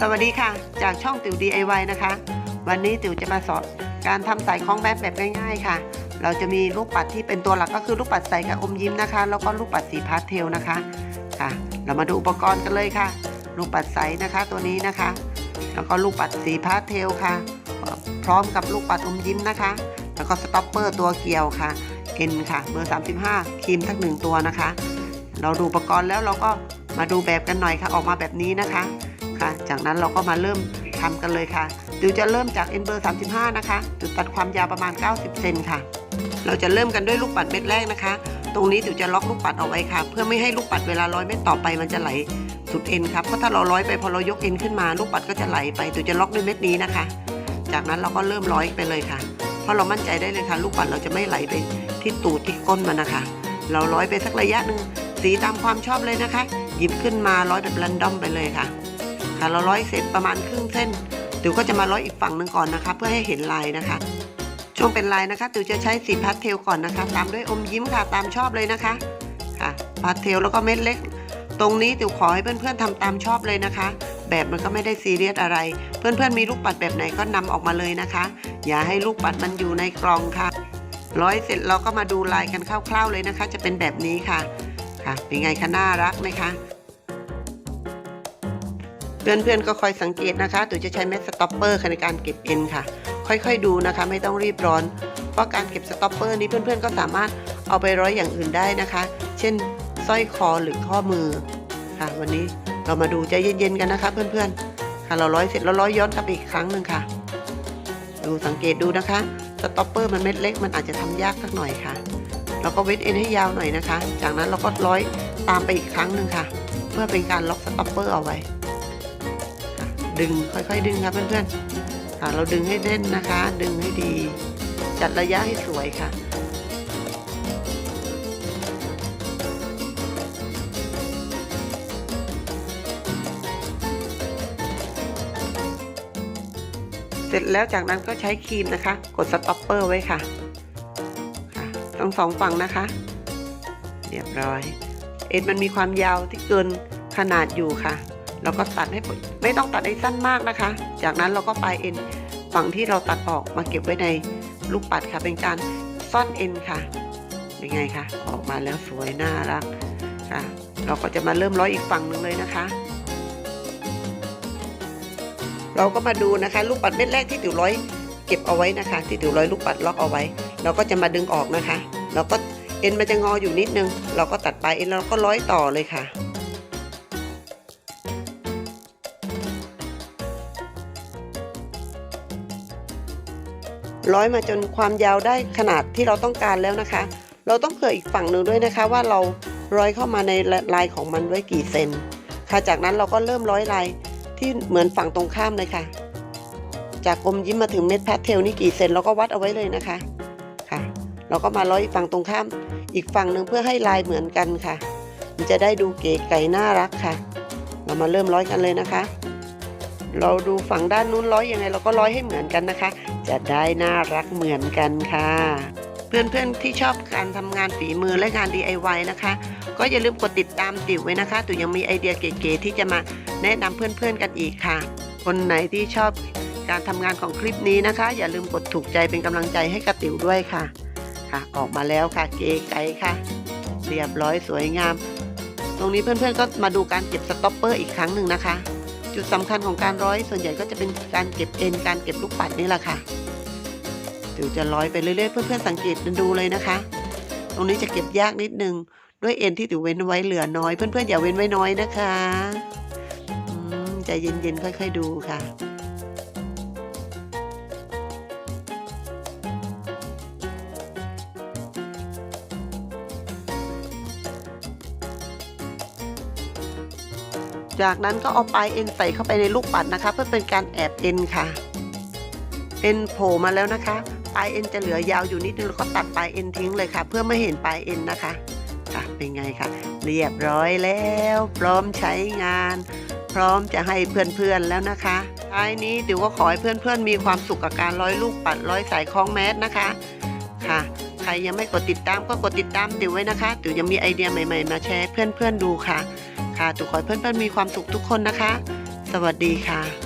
สวัสดีค่ะ จากช่องติ๋ว DIY นะคะ วันนี้ติ๋วจะมาสอนการทำสายคล้องแบทแบบง่ายๆค่ะ เราจะมีลูกปัดที่เป็นตัวหลักก็คือลูกปัดใสกับอมยิ้มนะคะ แล้วก็ลูกปัดสีพาสเทลนะคะค่ะ เรามาดูอุปกรณ์กันเลยค่ะ ลูกปัดใสนะคะตัวนี้นะคะ แล้วก็ลูกปัดสีพาสเทลค่ะ พร้อมกับลูกปัดอมยิ้มนะคะ แล้วก็สต็อปเปอร์ตัวเกลียวค่ะเอ็นค่ะเบอร์ 35ครีมทั้งหนึ่งตัวนะคะ เราดูอุปกรณ์แล้วเราก็มาดูแบบกันหน่อยค่ะ ออกมาแบบนี้นะคะ ค่ะ จากนั้นเราก็มาเริ่มทำกันเลยค่ะดิวจะเริ่มจากเอ็นเบอร์ 35 นะคะ จุดตัดความยาวประมาณ 90 เซนค่ะ เราจะเริ่มกันด้วยลูกปัดเม็ดแรกนะคะ ตรงนี้ดิวจะล็อกลูกปัดเอาไว้ค่ะ เพื่อไม่ให้ลูกปัดเวลาร้อยเม็ดต่อไปมันจะไหลสุดเอ็นครับ เพราะถ้าเราร้อยไปพอเรายกเอ็นขึ้นมาลูกปัดก็จะไหลไปดิวจะล็อกด้วยเม็ดนี้นะคะ จากนั้นเราก็เริ่มร้อยไปเลยค่ะ เพราะเรามั่นใจได้เลยค่ะ ลูกปัดเราจะไม่ไหลไปที่ตูดที่ก้นมันนะคะ เราร้อยไปสักระยะหนึ่งสีตามความชอบเลยนะคะ หยิบขึ้นมาร้อยแบบรันดอมไปเลยค่ะ ค่ะ เราร้อยเสร็จประมาณครึ่งเส้นติ๋วก็จะมาร้อยอีกฝั่งหนึ่งก่อนนะคะ เพื่อให้เห็นลายนะคะช่วงเป็นลายนะคะติ๋วจะใช้สีพาสเทลก่อนนะคะ ตามด้วยอมยิ้มค่ะตามชอบเลยนะคะค่ะพาสเทลแล้วก็เม็ดเล็ก ตรงนี้ติ๋วขอให้เพื่อนๆทำตามชอบเลยนะคะ แบบมันก็ไม่ได้ซีเรียสอะไร เพื่อนๆมีลูกปัดแบบไหนก็นำออกมาเลยนะคะ อย่าให้ลูกปัดมันอยู่ในกล่องค่ะ ร้อยเสร็จเราก็มาดูลายกันคร่าวๆเลยนะคะ จะเป็นแบบนี้ค่ะค่ะเป็นไงคะน่ารักไหมคะ เพื่อนๆก็คอยสังเกตนะคะตัวจะใช้เม็ดสต็อปเปอร์ในการเก็บเอ็นค่ะ ค่อยๆดูนะคะ ไม่ต้องรีบร้อน เพราะการเก็บสต็อปเปอร์นี้เพื่อนๆก็สามารถเอาไปร้อยอย่างอื่นได้นะคะ เช่นสร้อยคอหรือข้อมือค่ะ วันนี้เรามาดูใจเย็นๆกันนะคะ เพื่อนๆ ค่ะเราร้อยเสร็จแล้วร้อยย้อนกลับอีกครั้งหนึ่งค่ะ ดูสังเกตดูนะคะสต็อปเปอร์มันเม็ดเล็กมันอาจจะทำยากสักหน่อยค่ะเราก็เวทเอ็นให้ยาวหน่อยนะคะ จากนั้นเราก็ร้อยตามไปอีกครั้งหนึ่งค่ะ เพื่อเป็นการล็อกสต็อปเปอร์เอาไว้ ดึงค่อยๆ ดึงค่ะเพื่อนๆค่ะเราดึงให้แน่นนะคะ ดึงให้ดี จัดระยะให้สวยค่ะเสร็จแล้วจากนั้นก็ใช้ครีมนะคะ กดสต็อปเปอร์ไว้ค่ะค่ะทั้งสองฝั่งนะคะ เรียบร้อย เอ็นมันมีความยาวที่เกินขนาดอยู่ค่ะ เราก็ตัดให้ไม่ต้องตัดให้สั้นมากนะคะ จากนั้นเราก็ปลายเอ็นฝั่งที่เราตัดออกมาเก็บไว้ในลูกปัดค่ะ เป็นการซ่อนเอ็นค่ะเป็นไงคะออกมาแล้วสวยน่ารักค่ะ เราก็จะมาเริ่มร้อยอีกฝั่งหนึ่งเลยนะคะ เราก็มาดูนะคะ ลูกปัดเม็ดแรกที่ติ๋วร้อยเก็บเอาไว้นะคะ ที่ติ๋วร้อยลูกปัดล็อกเอาไว้ เราก็จะมาดึงออกนะคะ เราก็เอ็นมันจะงออยู่นิดนึง เราก็ตัดปลายเอ็นแล้วเราก็ร้อยต่อเลยค่ะ ร้อยมาจนความยาวได้ขนาดที่เราต้องการแล้วนะคะ เราต้องเผื่ออีกฝั่งหนึ่งด้วยนะคะ ว่าเราร้อยเข้ามาในลายของมันไว้กี่เซนค่ะจากนั้นเราก็เริ่มร้อยลายที่เหมือนฝั่งตรงข้ามเลยค่ะ จากอมยิ้มมาถึงเม็ดพาสเทลนี่กี่เซนเราก็วัดเอาไว้เลยนะคะค่ะ เราก็มาร้อยอีกฝั่งตรงข้าม อีกฝั่งหนึ่งเพื่อให้ลายเหมือนกันค่ะ มันจะได้ดูเก๋ไก่น่ารักค่ะ เรามาเริ่มร้อยกันเลยนะคะ เราดูฝั่งด้านนู้นร้อยยังไง เราก็ร้อยให้เหมือนกันนะคะ จะได้น่ารักเหมือนกันค่ะ เพื่อนๆที่ชอบการทำงานฝีมือและงาน DIY นะคะ ก็อย่าลืมกดติดตามติ๋วไว้นะคะติ๋วยังมีไอเดียเก๋ๆที่จะมาแนะนำเพื่อนๆกันอีกค่ะ คนไหนที่ชอบการทำงานของคลิปนี้นะคะ อย่าลืมกดถูกใจเป็นกำลังใจให้กับติ๋วด้วยค่ะค่ะ ออกมาแล้วค่ะเก๋ไก๋ค่ะ เรียบร้อยสวยงาม ตรงนี้เพื่อนๆก็มาดูการเก็บสต็อปเปอร์อีกครั้งหนึ่งนะคะ จุดสำคัญของการร้อยส่วนใหญ่ก็จะเป็นการเก็บเอ็นการเก็บลูกปัดนี่แหละค่ะติ๋วจะร้อยไปเรื่อยๆเพื่อนๆสังเกตดูเลยนะคะ ตรงนี้จะเก็บยากนิดนึงด้วยเอ็นที่ติ๋วเว้นไว้เหลือน้อยเพื่อนๆอย่าเว้นไว้น้อยนะคะใจเย็นๆค่อย ๆ ดูค่ะ จากนั้นก็เอาปลายเอ็นใส่เข้าไปในลูกปัดนะคะ เพื่อเป็นการแอบเอ็นค่ะ เอ็นโผล่มาแล้วนะคะ ปลายเอ็นจะเหลือยาวอยู่นิดนึงแล้วก็ตัดปลายเอ็นทิ้งเลยค่ะ เพื่อไม่เห็นปลายเอ็นนะคะ ค่ะ เป็นไงคะเรียบร้อยแล้ว พร้อมใช้งาน พร้อมจะให้เพื่อนๆแล้วนะคะท้ายนี้ดิวก็ขอให้เพื่อนๆมีความสุขกับการร้อยลูกปัดร้อยสายคล้องแมสนะคะ ค่ะ ใครยังไม่กดติดตามก็กดติดตามติ๋วไว้นะคะติ๋วยังมีไอเดียใหม่ ๆ มาแชร์เพื่อนๆดูค่ะ ค่ะตุกขอให้เพื่อนๆมีความสุขทุกคนนะคะ สวัสดีค่ะ